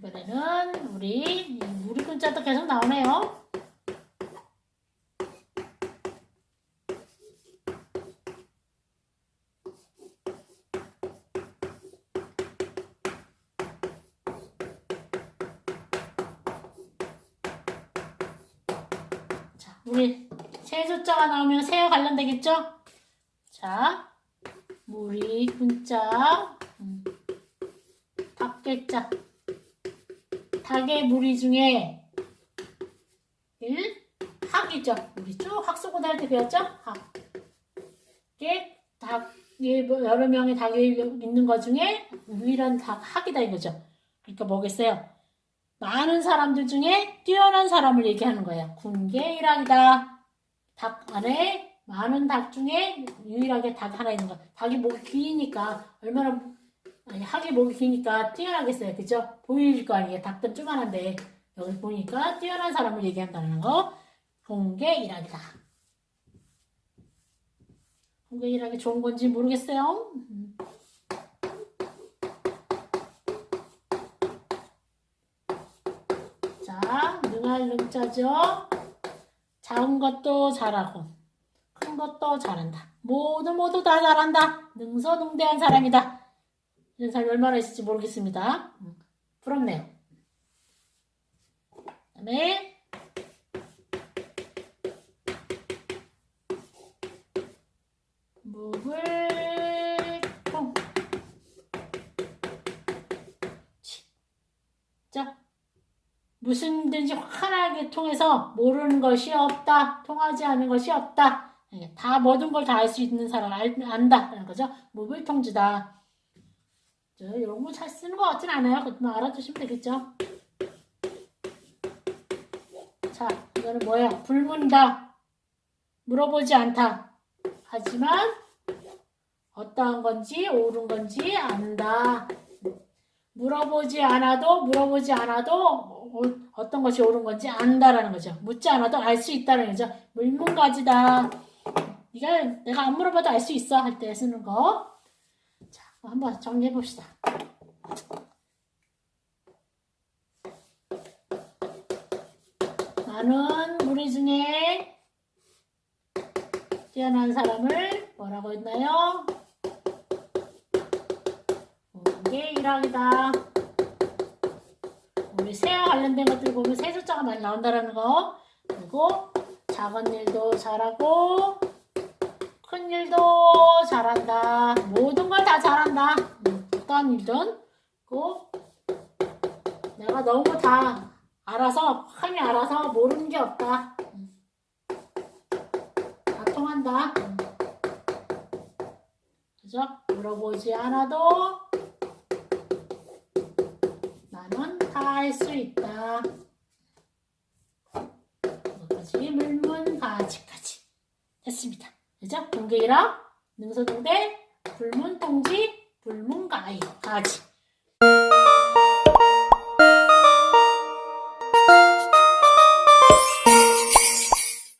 이번에는 우리 우리 글자도 계속 나오네요. 자, 우리 새 숫자가 나오면 새와 관련되겠죠? 자, 무리 문자, 음, 닭글자, 닭의 무리 중에 1. 학이죠. 우리 쭉 학수고대 할때 배웠죠? 학. 이게 닭이 뭐 여러 명의 닭이 있는 것 중에 유일한 닭 학이다 이거죠. 그러니까 뭐겠어요? 많은 사람들 중에 뛰어난 사람을 얘기하는 거예요. 군계 일학이다. 닭 안에 많은 닭 중에 유일하게 닭 하나 있는 거. 닭이 목이 기니까 얼마나 아니 학이 목이 기니까 뛰어나겠어요. 그죠? 보일 거 아니에요. 닭들 쪼만한데 여기 보니까 뛰어난 사람을 얘기한다는 거. 군계 일학이다. 군계 일학이 좋은 건지 모르겠어요. 음. 자, 능할 능자죠. 작은 것도 잘하고 큰 것도 잘한다. 모두 모두 다 잘한다. 능서능대한 사람이다. 이런 사람이 얼마나 있을지 모르겠습니다. 음, 부럽네요. 그 다음에 무불통 자 무슨 든지 환하게 통해서 모르는 것이 없다. 통하지 않은 것이 없다. 예, 다 모든 걸 다 알 수 있는 사람 알, 안다라는 거죠. 무불통지다. 저 이런 거 잘 쓰는 것 같진 않아요. 그것만 알아두시면 되겠죠. 자, 이거는 뭐야? 불문다. 물어보지 않다. 하지만 어떠한 건지 옳은 건지 안다. 물어보지 않아도 물어보지 않아도 어- 어떤 것이 옳은 건지 안다라는 거죠. 묻지 않아도 알 수 있다는 거죠. 물문가지다. 네가 내가 안 물어봐도 알 수 있어 할 때 쓰는 거. 자, 한번 정리해 봅시다. 많은 우리 중에 뛰어난 사람을 뭐라고 했나요? 이게 일학이다. 우리 새와 관련된 것들 보면 새 숫자가 많이 나온다라는 거. 그리고 작은 일도 잘하고 큰 일도 잘한다. 잘한다. 일든. 그리고 내가 너무 다 알아서 뻔히 알아서 모르는 게 없다. 음. 다 통한다. 음. 그죠? 물어보지 않아도 나는 다 알 수 있다. 여기까지 물문가지까지 됐습니다. 그죠? 동계이랑 능서동대 불문통지 불문가이 가지